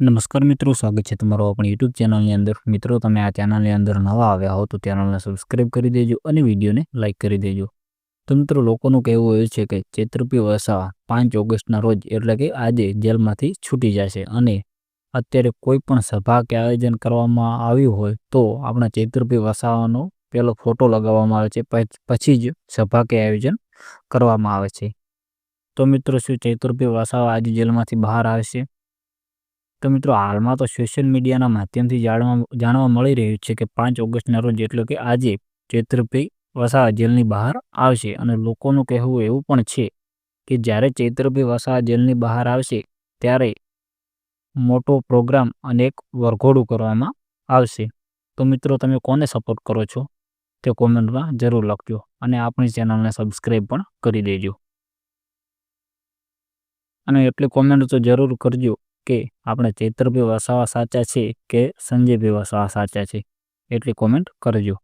નમસ્કાર મિત્રો, સ્વાગત છે તમારો આપણી યુટ્યુબ ચેનલની અંદર. મિત્રો, તમે આ ચેનલની અંદર નવા આવ્યા હો તો ચેનલને સબસ્ક્રાઇબ કરી દેજો અને વિડીયોને લાઇક કરી દેજો. તો મિત્રો, લોકોનું કહેવું એવું છે કે ચૈત્રપી વસાવા પાંચ ઓગસ્ટના રોજ એટલે કે આજે જેલમાંથી છૂટી જશે અને અત્યારે કોઈ પણ સભા કે આયોજન કરવામાં આવ્યું હોય તો આપણા ચૈત્રપી વસાવાનો પહેલો ફોટો લગાવવામાં આવે છે. પછી જ સભા કે આયોજન કરવામાં આવે છે. તો મિત્રો, શું ચૈત્રપી વસાવા આજે જેલમાંથી બહાર આવશે તો મિત્રો, હાલમાં તો સોશિયલ મીડિયાના માધ્યમથી જાણવા જાણવા મળી રહ્યું છે કે પાંચ ઓગસ્ટના રોજ એટલે કે આજે ચૈત્રભાઈ વસાવા જેલની બહાર આવશે અને લોકોનું કહેવું એવું પણ છે કે જ્યારે ચૈત્રભાઈ વસાવા જેલની બહાર આવશે ત્યારે મોટો પ્રોગ્રામ અને એક વરઘોડું કરવામાં આવશે. તો મિત્રો, તમે કોને સપોર્ટ કરો છો? તે કોમેન્ટમાં જરૂર લખજો અને આપણી ચેનલને સબસ્ક્રાઈબ પણ કરી દેજો. અને એટલી કોમેન્ટ તો જરૂર કરજો. કે આપણે ચૈત્રભાઈ વસાવા સાચા છે કે સંજયભાઈ વસાવા સાચા છે એટલી કોમેન્ટ કરજો.